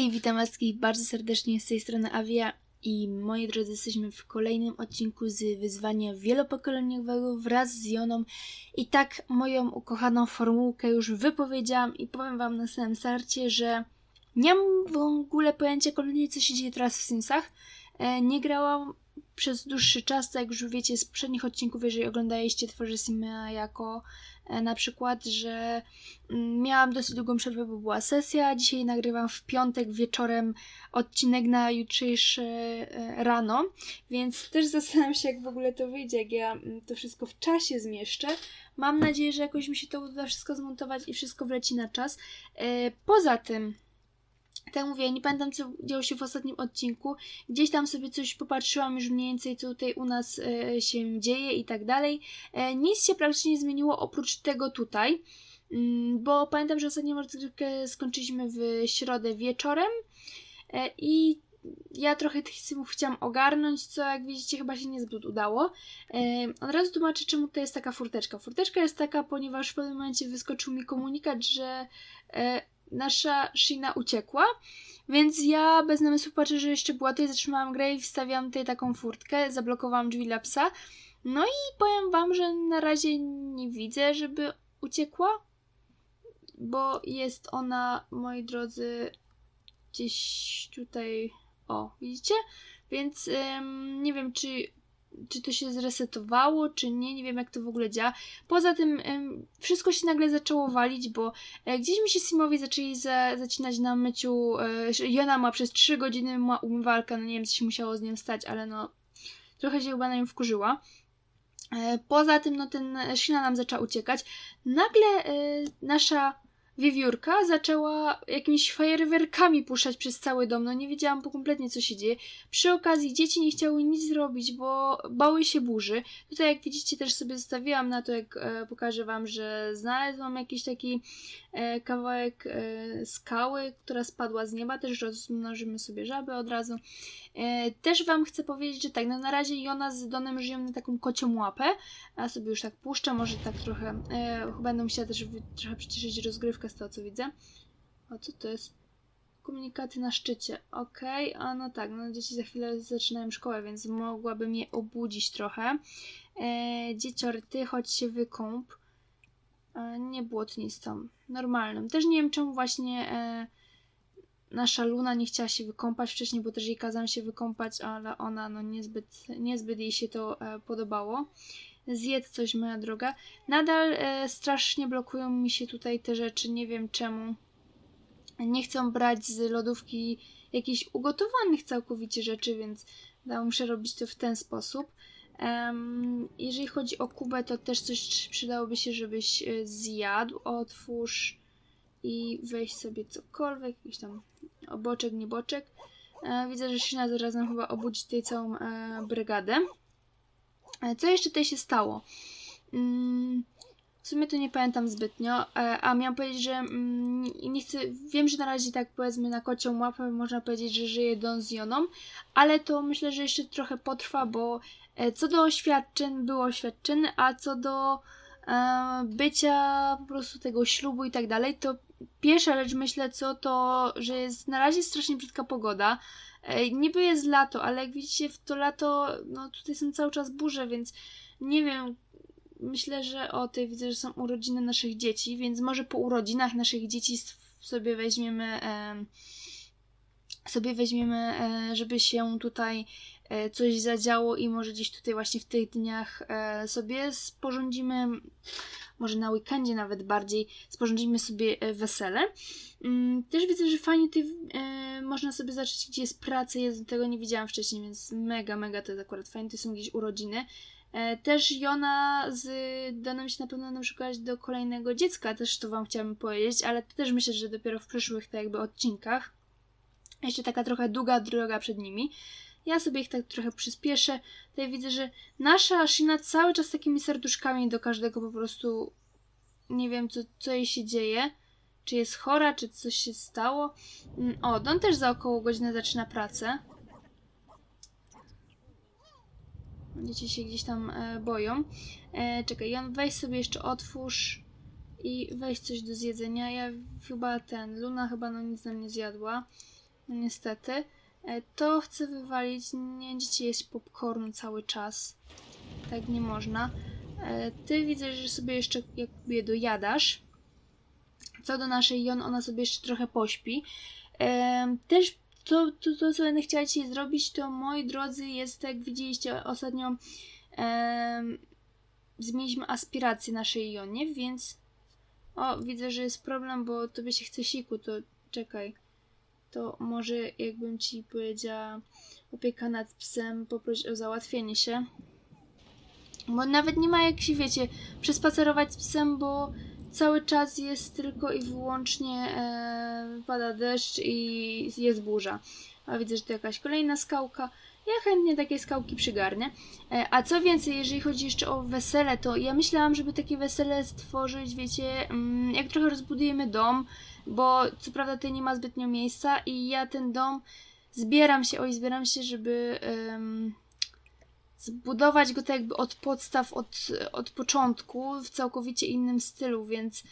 Hej, witam was bardzo serdecznie z tej strony Avia i moi drodzy, jesteśmy w kolejnym odcinku z wyzwania wielopokoleniowego wraz z Joną i tak moją ukochaną formułkę już wypowiedziałam i powiem wam na samym starcie, że nie mam w ogóle pojęcia kompletnie co się dzieje teraz w Simsach. E, nie grałam przez dłuższy czas, tak jak już wiecie z poprzednich odcinków, jeżeli oglądaliście Tworzy Sima jako na przykład, że mm, miałam dosyć długą przerwę, bo była sesja. Dzisiaj nagrywam w piątek wieczorem odcinek na jutrzejsze e, rano, więc też zastanawiam się, jak w ogóle to wyjdzie, jak ja mm, to wszystko w czasie zmieszczę. Mam nadzieję, że jakoś mi się to uda wszystko zmontować i wszystko wleci na czas. E, Poza tym, tak mówię, nie pamiętam co działo się w ostatnim odcinku. Gdzieś tam sobie coś popatrzyłam już mniej więcej, co tutaj u nas e, się dzieje i tak dalej. E, nic się praktycznie nie zmieniło oprócz tego tutaj. Mm, bo pamiętam, że ostatnią rozgrywkę skończyliśmy w środę wieczorem. E, I ja trochę tych simów chciałam ogarnąć, co jak widzicie chyba się niezbyt udało. E, od razu tłumaczę, czemu to jest taka furteczka. Furteczka jest taka, ponieważ w pewnym momencie wyskoczył mi komunikat, że e, nasza Shina uciekła, więc ja bez namysłu patrzę, że jeszcze była tutaj, zatrzymałam grę i wstawiam tutaj taką furtkę, zablokowałam drzwi dla psa. No i powiem wam, że na razie nie widzę, żeby uciekła, bo jest ona, moi drodzy, gdzieś tutaj, o, widzicie? Więc ym, nie wiem, czy czy to się zresetowało, czy nie, nie wiem jak to w ogóle działa. Poza tym ym, wszystko się nagle zaczęło walić, bo e, gdzieś mi się Simowi zaczęli za, zacinać na myciu. E, Jona ma przez 3 godziny ma umywalkę, no nie wiem co się musiało z nią stać, ale no trochę się chyba na nią wkurzyła. E, poza tym, no ten Shina nam zaczęła uciekać. Nagle nasza wiewiórka zaczęła jakimiś fajerwerkami puszczać przez cały dom. No nie wiedziałam po kompletnie co się dzieje. Przy okazji dzieci nie chciały nic zrobić, bo bały się burzy. Tutaj jak widzicie też sobie zostawiłam na to, jak e, pokażę wam, że znalazłam jakiś taki e, kawałek e, skały, która spadła z nieba. Też rozmnożymy sobie żaby od razu. E, też wam chcę powiedzieć, że tak, no na razie Jona z Donem żyją na taką kocią łapę. A sobie już tak puszczę, może tak trochę. E, będę musiała też trochę przyciszyć rozgrywkę z tego co widzę. O co to jest? Komunikaty na szczycie. Okej, a no tak, no dzieci za chwilę zaczynają szkołę, więc mogłabym je obudzić trochę. E, dziecior, ty chodź się wykąp. E, nie błotnistą, normalną. Też nie wiem czemu właśnie e, nasza Luna nie chciała się wykąpać wcześniej, bo też jej kazałam się wykąpać, ale ona no niezbyt, niezbyt jej się to e, podobało. Zjedz coś, moja droga. Nadal e, strasznie blokują mi się tutaj te rzeczy, nie wiem czemu. Nie chcą brać z lodówki jakichś ugotowanych całkowicie rzeczy, więc ja muszę robić to w ten sposób. Em, jeżeli chodzi o Kubę, to też coś przydałoby się, żebyś e, zjadł. Otwórz i weź sobie cokolwiek, jakiś tam oboczek, nieboczek. E, widzę, że Shina zarazem chyba obudzi tutaj całą e, brygadę. E, Co jeszcze tutaj się stało? Mm, w sumie to nie pamiętam zbytnio, e, a miałam powiedzieć, że mm, nie chcę, wiem, że na razie tak powiedzmy na kocią łapę można powiedzieć, że żyje Don z Joną, ale to myślę, że jeszcze trochę potrwa, bo e, co do oświadczeń było oświadczeń, a co do bycia po prostu tego ślubu i tak dalej, to pierwsza rzecz myślę co to, że jest na razie strasznie brzydka pogoda, Niby jest lato, ale jak widzicie w to lato, no tutaj są cały czas burze, więc nie wiem. Myślę, że o tej widzę, że są urodziny naszych dzieci, więc może po urodzinach naszych dzieci sobie weźmiemy em, sobie weźmiemy, e, żeby się tutaj e, coś zadziało i może gdzieś tutaj właśnie w tych dniach e, sobie sporządzimy, może na weekendzie nawet bardziej, sporządzimy sobie e, wesele. Mm, Też widzę, że fajnie tutaj e, można sobie zobaczyć, gdzie jest praca. Ja tego nie widziałam wcześniej, więc mega, mega to jest akurat fajnie. To są gdzieś urodziny. E, Też Jona z Donem się na pewno będą szukać do kolejnego dziecka, też to Wam chciałabym powiedzieć, ale też myślę, że dopiero w przyszłych tak jakby odcinkach. Jeszcze taka trochę długa droga przed nimi. Ja sobie ich tak trochę przyspieszę. Tutaj widzę, że nasza Shina cały czas takimi serduszkami do każdego po prostu nie wiem, co, co jej się dzieje. Czy jest chora, czy coś się stało. Mm, O, Don też za około godzinę zaczyna pracę. Dzieci się gdzieś tam e, boją. E, czekaj, Jan, weź sobie jeszcze otwórz i weź coś do zjedzenia. Ja chyba ten, Luna chyba no nic nam nie zjadła. No niestety. E, To chcę wywalić. Nie będziecie jeść popcornu cały czas. Tak nie można. E, Ty widzę, że sobie jeszcze jakby dojadasz. Co do naszej Jon, ona sobie jeszcze trochę pośpi. Em, Też to, to, to, co będę chciała dzisiaj zrobić, to moi drodzy, jest jak widzieliście ostatnio zmieniliśmy aspirację naszej Jonie, więc o, widzę, że jest problem, bo tobie się chce siku, to czekaj. To może jakbym ci powiedziała opieka nad psem, poprosić o załatwienie się. Bo nawet nie ma jak się, wiecie, przespacerować z psem, bo cały czas jest tylko i wyłącznie e, pada deszcz i jest burza. A widzę, że to jakaś kolejna skałka. Ja chętnie takie skałki przygarnę. E, a co więcej, jeżeli chodzi jeszcze o wesele, to ja myślałam, żeby takie wesele stworzyć, wiecie, mm, jak trochę rozbudujemy dom, bo co prawda tutaj nie ma zbytnio miejsca i ja ten dom zbieram się, oj, zbieram się, żeby em, zbudować go tak jakby od podstaw, od, od początku, w całkowicie innym stylu, więc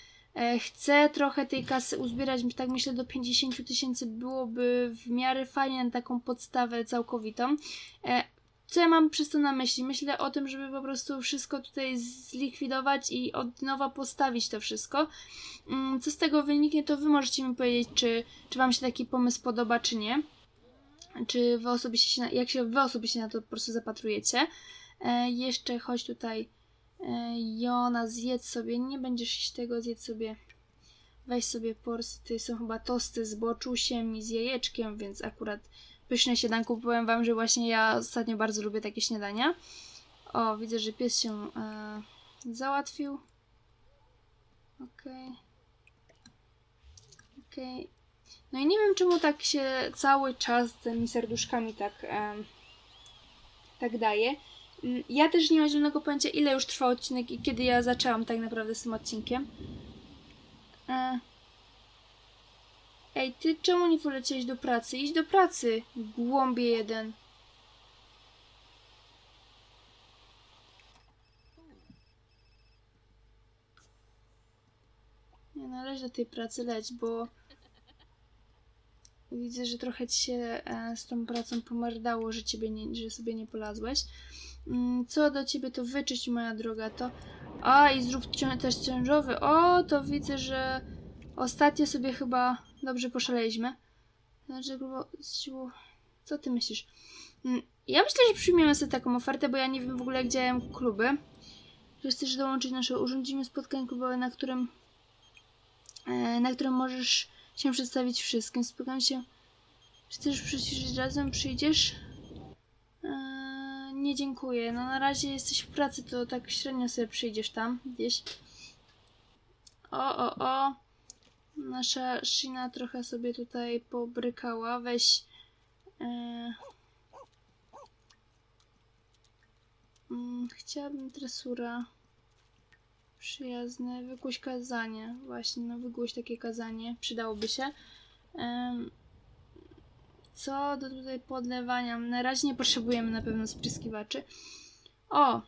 chcę trochę tej kasy uzbierać, tak myślę do 50 000 tysięcy byłoby w miarę fajnie na taką podstawę całkowitą. E, co ja mam przez to na myśli? Myślę o tym, żeby po prostu wszystko tutaj zlikwidować i od nowa postawić to wszystko. Mm, Co z tego wyniknie, to wy możecie mi powiedzieć, czy, czy wam się taki pomysł podoba, czy nie. Czy wy osobiście się, jak się wy osobiście na to po prostu zapatrujecie. E, jeszcze chodź tutaj. E, Jona, zjedz sobie, nie będziesz jeść tego, zjedz sobie. Weź sobie porcję, tutaj są chyba tosty z boczusiem i z jajeczkiem, więc akurat pyszne śniadanko. Powiem wam, że właśnie ja ostatnio bardzo lubię takie śniadania. O, widzę, że pies się e, załatwił. Okej. Okej. No i nie wiem, czemu tak się cały czas tymi serduszkami tak, em, tak daje. Mm, Ja też nie mam zielonego pojęcia, ile już trwa odcinek i kiedy ja zaczęłam tak naprawdę z tym odcinkiem. E. Ej, ty czemu nie poleciałeś do pracy? Idź do pracy, głąbie jeden. Nie należy do tej pracy leć, bo widzę, że trochę ci się e, z tą pracą pomerdało, że, ciebie nie, że sobie nie polazłeś. Mm, Co do ciebie to wyczyść, moja droga, to... A, i zrób cią- też ciążowy. O, to widzę, że ostatnio sobie chyba dobrze poszaleliśmy. Znaczy. Co ty myślisz? Mm, Ja myślę, że przyjmiemy sobie taką ofertę, bo ja nie wiem w ogóle, jak działają kluby. Że chcesz dołączyć nasze urządzimy spotkań klubowe, na którym e, na którym możesz się przedstawić wszystkim. Spotkam się. Czy chcesz przyjść razem? Przyjdziesz? Eee, nie dziękuję. No na razie jesteś w pracy, to tak średnio sobie przyjdziesz tam gdzieś. O, o, o. Nasza Shina trochę sobie tutaj pobrykała. Weź. Eee, chciałabym tresura. Przyjazne. Wygłoś kazanie. Właśnie, no wygłoś takie kazanie. Przydałoby się. Em, co do tutaj podlewania? Na razie nie potrzebujemy na pewno spryskiwaczy. O!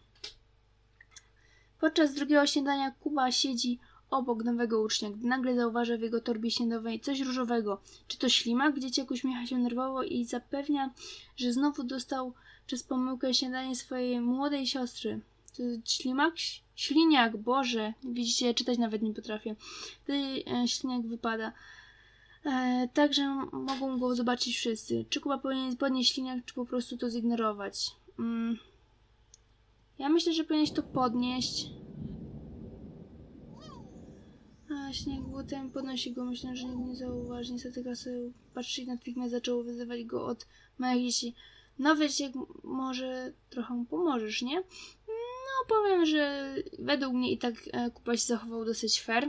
Podczas drugiego śniadania Kuba siedzi obok nowego ucznia, gdy nagle zauważa w jego torbie śniadowej coś różowego. Czy to ślimak? Dzieciak uśmiecha się nerwowo i zapewnia, że znowu dostał przez pomyłkę śniadanie swojej młodej siostry. To ślimak? Ś- Śliniak, Boże. Widzicie, czytać nawet nie potrafię. Wtedy e, śliniak wypada. E, także mogą go zobaczyć wszyscy. Czy Kuba powinien podnieść śliniak, czy po prostu to zignorować? Mm. Ja myślę, że powinieneś to podnieść. A, śnieg butem podnosi go. Myślę, że nikt nie zauważy. Niestety kasę patrzy i natychmiast zaczęło wyzywać go od małych dzieci. No wiecie, może trochę mu pomożesz, nie? Powiem, że według mnie i tak e, Kuba się zachował dosyć fair.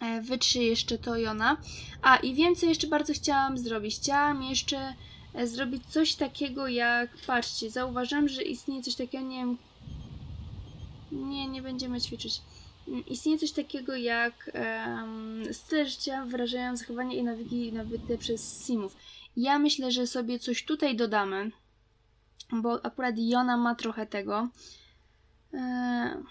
E, wytrzy jeszcze to Jona. A i wiem, co jeszcze bardzo chciałam zrobić. Chciałam jeszcze e, zrobić coś takiego jak, patrzcie, zauważyłam, że istnieje coś takiego, nie wiem, nie, nie będziemy ćwiczyć. Mm, Istnieje coś takiego jak um, style życia wyrażają zachowania i nawyki nabyte przez simów. Ja myślę, że sobie coś tutaj dodamy, bo akurat Jona ma trochę tego. Eee...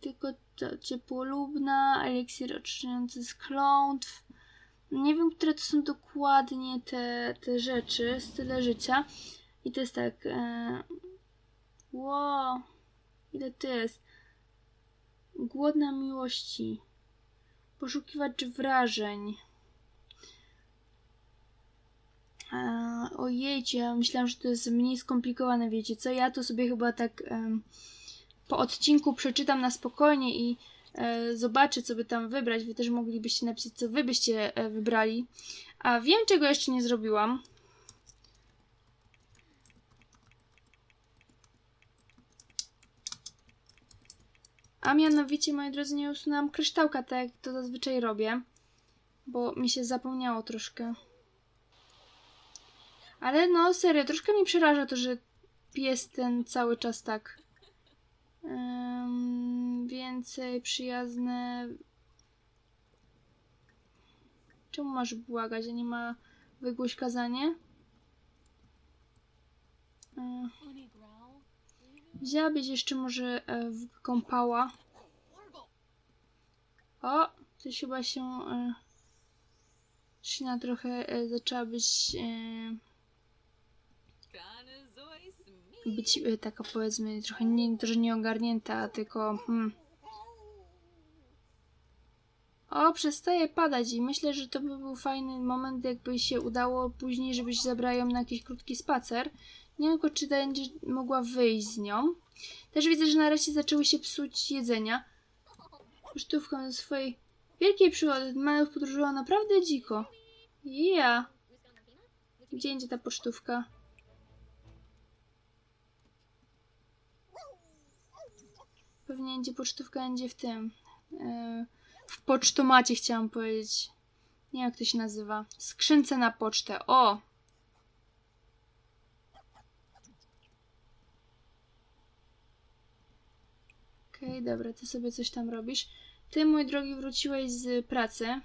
tylko to ciepłolubna, eliksir oczyszczający z klątw. Nie wiem, które to są dokładnie te, te rzeczy, style życia. I to jest tak. E... Wow, ile to jest? Głodna miłości. Poszukiwacz wrażeń. E, ojejcie, myślałam, że to jest mniej skomplikowane, wiecie co? Ja to sobie chyba tak po odcinku przeczytam na spokojnie i e, zobaczę, co by tam wybrać. Wy też moglibyście napisać, co wy byście e, wybrali. A wiem, czego jeszcze nie zrobiłam. A mianowicie, moi drodzy, nie usunęłam kryształka, tak jak to zazwyczaj robię. Bo mi się zapomniało troszkę. Ale no, serio, troszkę mi przeraża to, że pies ten cały czas tak. Ym, więcej przyjazne. Czemu masz błagać, a nie ma wygłoś kazanie? Ym, Wzięłabyś jeszcze może e, kąpała. O, coś chyba się. E, trochę e, zaczęła być. E, być e, taka powiedzmy trochę nie, to, że nie ogarnięta, tylko hmm. O, przestaje padać i myślę, że to by był fajny moment, jakby się udało później, żebyś zabrała ją na jakiś krótki spacer. Nie wiem, czy będziesz mogła wyjść z nią. Też widzę, że nareszcie zaczęły się psuć jedzenia. Pocztówką ze swojej wielkiej przygody Majów podróżowała naprawdę dziko. Ja. Gdzie będzie ta pocztówka? Pewnie będzie pocztówka, będzie w tym. e, w pocztomacie chciałam powiedzieć. Nie wiem jak to się nazywa. Skrzynce na pocztę. O! Okej, dobra, ty sobie coś tam robisz. Ty, mój drogi, wróciłeś z pracy.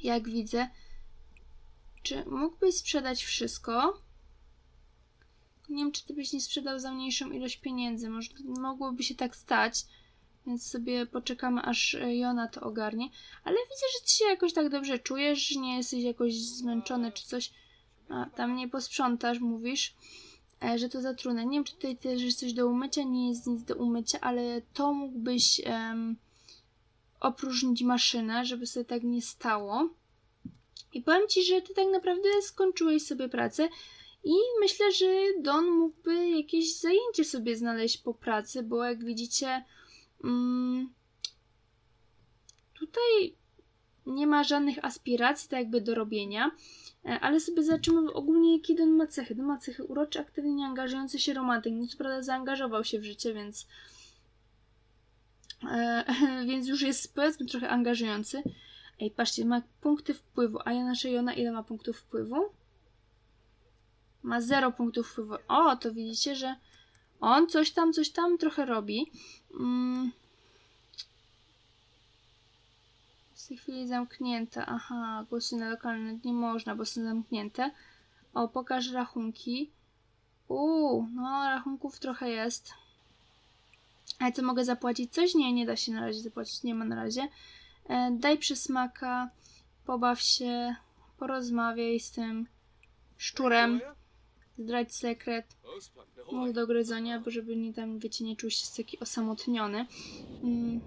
Jak widzę. Czy mógłbyś sprzedać wszystko? Nie wiem, czy ty byś nie sprzedał za mniejszą ilość pieniędzy. Może mogłoby się tak stać. Więc sobie poczekamy, aż e, Jona to ogarnie. Ale widzę, że ty się jakoś tak dobrze czujesz, nie jesteś jakoś zmęczony czy coś. A, tam nie posprzątasz, mówisz, e, że to za trudne. Nie wiem, czy tutaj też jest coś do umycia. Nie jest nic do umycia, ale to mógłbyś em, opróżnić maszynę, żeby sobie tak nie stało. I powiem ci, że ty tak naprawdę skończyłeś sobie pracę. I myślę, że Don mógłby jakieś zajęcie sobie znaleźć po pracy, bo jak widzicie, mm, tutaj nie ma żadnych aspiracji tak jakby do robienia, e, ale sobie zobaczymy ogólnie jakie Don ma cechy. Don ma cechy uroczy, aktywny, nieangażujący się romantyk. No co prawda zaangażował się w życie, więc e, więc już jest powiedzmy trochę angażujący. Ej, patrzcie, ma punkty wpływu, a ja nasza Jona ile ma punktów wpływu? Ma 0 punktów wpływu. O, to widzicie, że on coś tam, coś tam trochę robi. Mm. W tej chwili zamknięte. Aha, głosy na lokalne nie można, bo są zamknięte. O, pokaż rachunki. Uuu, no rachunków trochę jest. Ale co mogę zapłacić? Coś? Nie, nie da się na razie zapłacić, nie ma na razie. E, daj przysmaka, pobaw się, porozmawiaj z tym szczurem, zdrać sekret, mów do gryzonia, bo żeby nie tam, wiecie, nie czuł się taki osamotniony. Mm.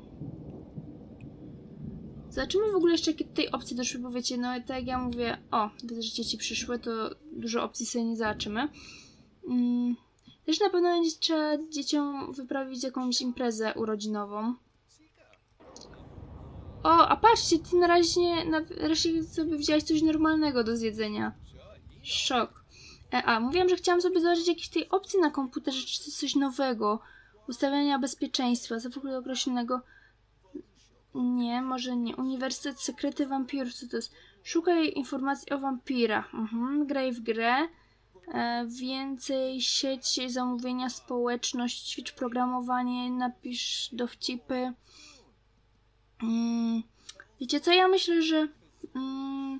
Zobaczymy w ogóle jeszcze, jakie tutaj opcje doszły, bo wiecie, no tak jak ja mówię, o, że dzieci przyszły, to dużo opcji sobie nie zobaczymy. Mm. Też na pewno będzie trzeba dzieciom wyprawić jakąś imprezę urodzinową. O, a patrzcie, ty na razie, na razie sobie wziąłeś coś normalnego do zjedzenia. Szok. E, a, mówiłam, że chciałam sobie zobaczyć jakieś tej opcji na komputerze, czy coś nowego. Ustawienia bezpieczeństwa, co w ogóle określonego. Nie, może nie. Uniwersytet Sekrety Wampirów, co to jest? Szukaj informacji o wampirach. Mhm, graj w grę. E, więcej sieć zamówienia, społeczność, ćwicz programowanie, napisz dowcipy. Mm, wiecie co, ja myślę, że mm,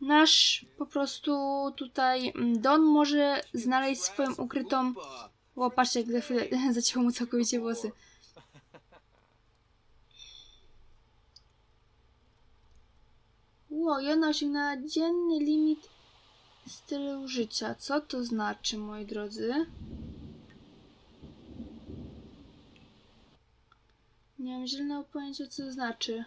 nasz po prostu tutaj mm, Don może znaleźć swoją ukrytą... O, jak za chwilę zacięło mu całkowicie włosy. Ło, Jona osiągnęła dzienny limit stylu życia. Co to znaczy, moi drodzy? Nie mam zielonego pojęcia, co to znaczy.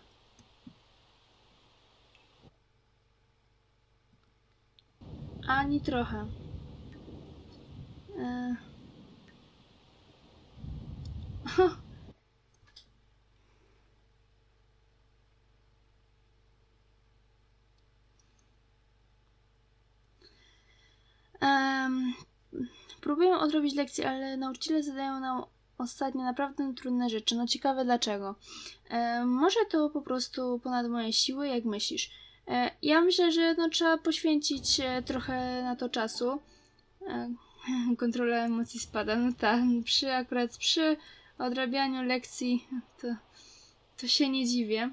Ani trochę. E... Em, próbuję odrobić lekcje, ale nauczyciele zadają nam ostatnio naprawdę trudne rzeczy. No ciekawe dlaczego. E, może to po prostu ponad moje siły, jak myślisz? E, ja myślę, że no, trzeba poświęcić e, trochę na to czasu. E, kontrola emocji spada. No tak, przy akurat przy odrabianiu lekcji to, to się nie dziwię.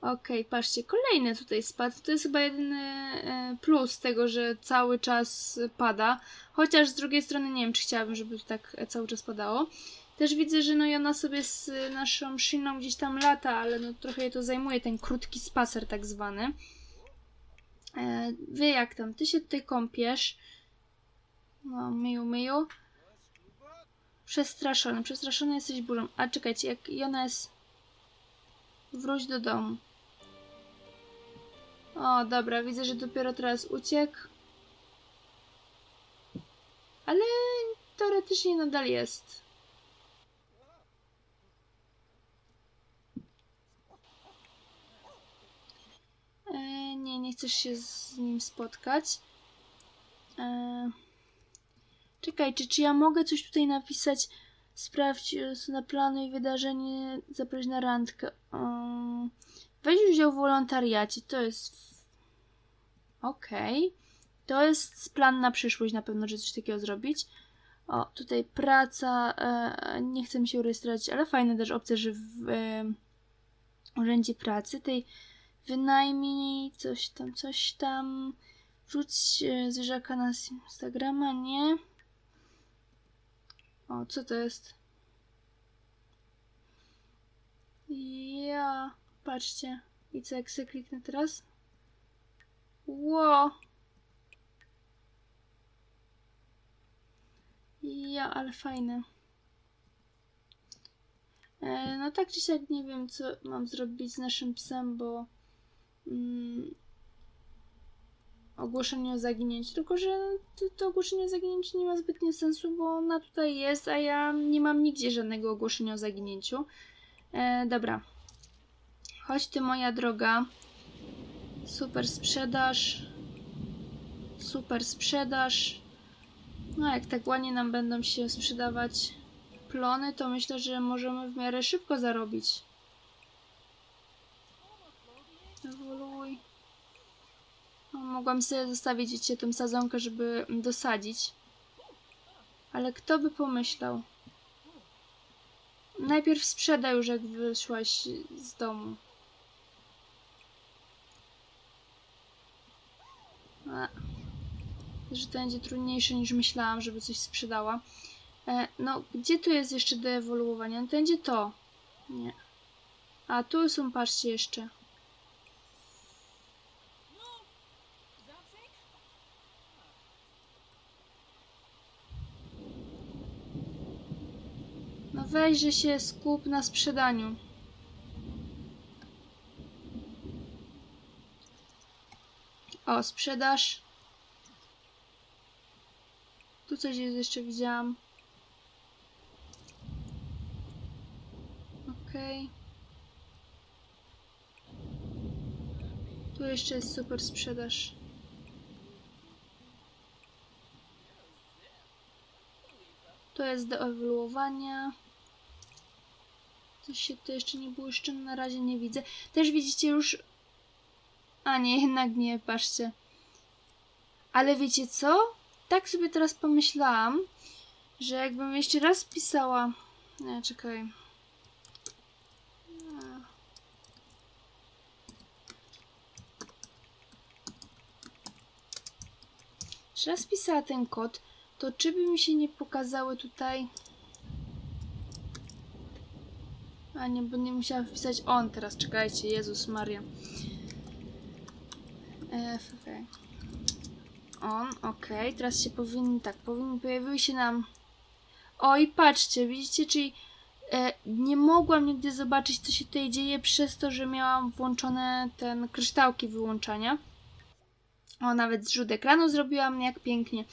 Okej, patrzcie, kolejny tutaj spadł. To jest chyba jedyny plus tego, że cały czas pada. Chociaż z drugiej strony nie wiem, czy chciałabym, żeby tak cały czas padało. Też widzę, że no i ona sobie z naszą Shiną gdzieś tam lata, ale no trochę jej to zajmuje, ten krótki spacer tak zwany. E, wy jak tam? Ty się tutaj kąpiesz. No, myju, myju. Przestraszony, przestraszony jesteś burzą. A czekajcie, jak Jona jest... Wróć do domu. O, dobra, widzę, że dopiero teraz uciekł. Ale teoretycznie nadal jest. E, nie, chcesz się z nim spotkać. E, czekaj, czy, czy ja mogę coś tutaj napisać? Sprawdź e, na plany i wydarzenie, zaproś na randkę. Um, weź udział w wolontariacie, to jest... Okej. To jest plan na przyszłość na pewno, że coś takiego zrobić. O, tutaj praca, e, nie chcę mi się rejestrować, ale fajna też opcja, że w e, urzędzie pracy tej wynajmij coś tam, coś tam, wrzuć e, zwierzaka na Instagrama, nie? O, co to jest? Ja, patrzcie. I co, jak sobie kliknę teraz? Ło! Ja, ale fajne. E, no tak czy siak nie wiem, co mam zrobić z naszym psem, bo mm, ogłoszenie o zaginięciu, tylko że to, to ogłoszenie o zaginięciu nie ma zbytnio sensu, bo ona tutaj jest, a ja nie mam nigdzie żadnego ogłoszenia o zaginięciu. E, dobra. Chodź ty moja droga. Super sprzedaż. Super sprzedaż. No jak tak ładnie nam będą się sprzedawać plony, to myślę, że możemy w miarę szybko zarobić. Ewoluuj. No, mogłam sobie zostawić, wiecie, tą sadzonkę, żeby dosadzić. Ale kto by pomyślał? Najpierw sprzedaj już, jak wyszłaś z domu. A, że to będzie trudniejsze niż myślałam, żeby coś sprzedała. E, no, gdzie tu jest jeszcze do ewoluowania? No to będzie to. Nie. A tu są, patrzcie jeszcze. Weź, że się skup na sprzedaniu. O, sprzedaż. Tu coś jest jeszcze widziałam. Okej. Tu jeszcze jest super sprzedaż. To jest do ewoluowania. Się tu jeszcze nie błyszczy, na razie nie widzę. Też widzicie już... A nie, jednak nie, patrzcie. Ale wiecie co? Tak sobie teraz pomyślałam, że jakbym jeszcze raz pisała... Nie, czekaj. Jeszcze raz pisała ten kod, to czy by mi się nie pokazały tutaj... A nie, bo nie musiałam wpisać on teraz, czekajcie, Jezus Maria. E, okej. On, okej, teraz się powinni, tak, powinni, pojawiły się nam... Oj, patrzcie, widzicie, czyli e, nie mogłam nigdy zobaczyć, co się tutaj dzieje przez to, że miałam włączone ten kryształki wyłączania. O, nawet zrzut ekranu zrobiłam, jak pięknie.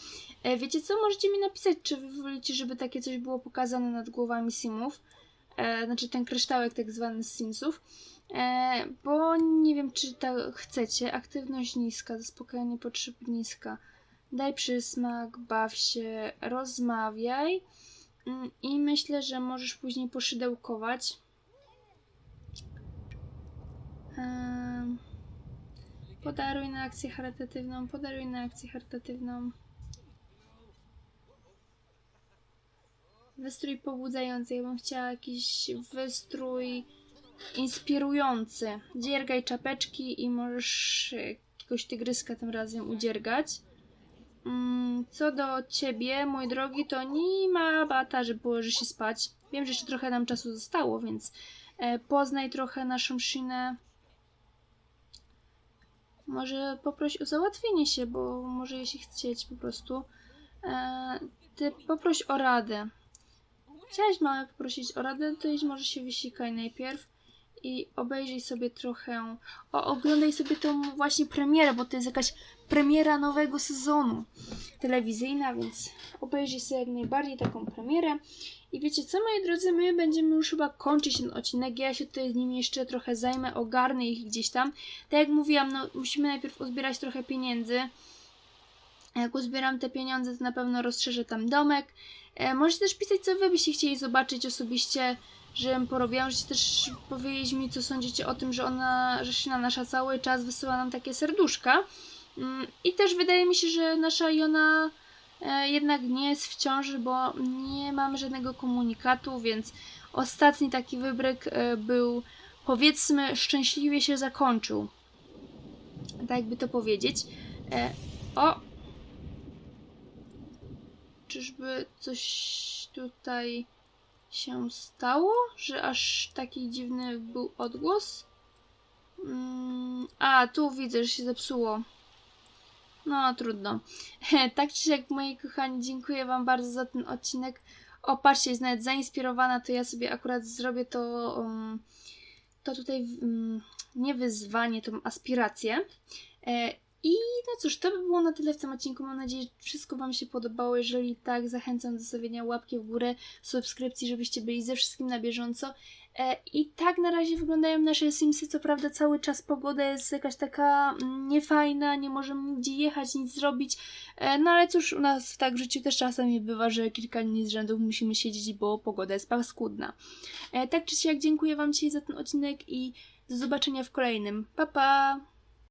E, wiecie co, możecie mi napisać, czy wy wolicie, żeby takie coś było pokazane nad głowami simów. E, znaczy ten kryształek tak zwany z simsów. E, bo nie wiem, czy tak chcecie. Aktywność niska, zaspokojenie potrzeb niska. Daj przysmak, baw się, rozmawiaj. Mm, I myślę, że możesz później poszydełkować. Em, Podaruj na akcję charytatywną, podaruj na akcję charytatywną. Wystrój pobudzający. Ja bym chciała jakiś wystrój inspirujący. Dziergaj czapeczki i możesz jakiegoś tygryska tym razem udziergać. Mm, Co do ciebie, mój drogi, to nie ma bata, że położy się spać. Wiem, że jeszcze trochę nam czasu zostało, więc e, poznaj trochę naszą szynę. Może poproś o załatwienie się, bo może jeśli chcieć po prostu. E, ty poproś o radę. Chciałaś małe poprosić o radę, to idź może się wysikaj najpierw i obejrzyj sobie trochę. O, oglądaj sobie tą właśnie premierę, bo to jest jakaś premiera nowego sezonu telewizyjna, więc obejrzyj sobie jak najbardziej taką premierę. I wiecie co, moi drodzy, my będziemy już chyba kończyć ten odcinek. Ja się tutaj z nimi jeszcze trochę zajmę, ogarnę ich gdzieś tam. Tak jak mówiłam, no musimy najpierw uzbierać trochę pieniędzy. Jak uzbieram te pieniądze, to na pewno rozszerzę tam domek. E, możecie też pisać, co wy byście chcieli zobaczyć osobiście, żebym porobiła. Możecie też powiedzieć mi, co sądzicie o tym, że ona, że Szyna nasza cały czas wysyła nam takie serduszka. Mm, I też wydaje mi się, że nasza Jona e, jednak nie jest w ciąży, bo nie mamy żadnego komunikatu, więc ostatni taki wybryk e, był, powiedzmy, szczęśliwie się zakończył. Tak jakby to powiedzieć. O! Czyżby coś tutaj się stało, że aż taki dziwny był odgłos? Mm, a, tu widzę, że się zepsuło. No, trudno. tak czy siak, moi kochani, dziękuję Wam bardzo za ten odcinek. O, patrzcie, jest nawet zainspirowana, to ja sobie akurat zrobię to, um, to tutaj, um, nie wyzwanie, tą aspirację. E, I no cóż, to by było na tyle w tym odcinku. Mam nadzieję, że wszystko Wam się podobało. Jeżeli tak, zachęcam do zostawienia łapki w górę, subskrypcji, żebyście byli ze wszystkim na bieżąco. E, I tak na razie wyglądają nasze Simsy. Co prawda, cały czas pogoda jest jakaś taka mm, niefajna, nie możemy nigdzie jechać, nic zrobić. E, No ale cóż, u nas tak w życiu też czasami bywa, że kilka dni z rzędu musimy siedzieć, bo pogoda jest paskudna. E, Tak czy siak, dziękuję Wam dzisiaj za ten odcinek i do zobaczenia w kolejnym. Pa pa!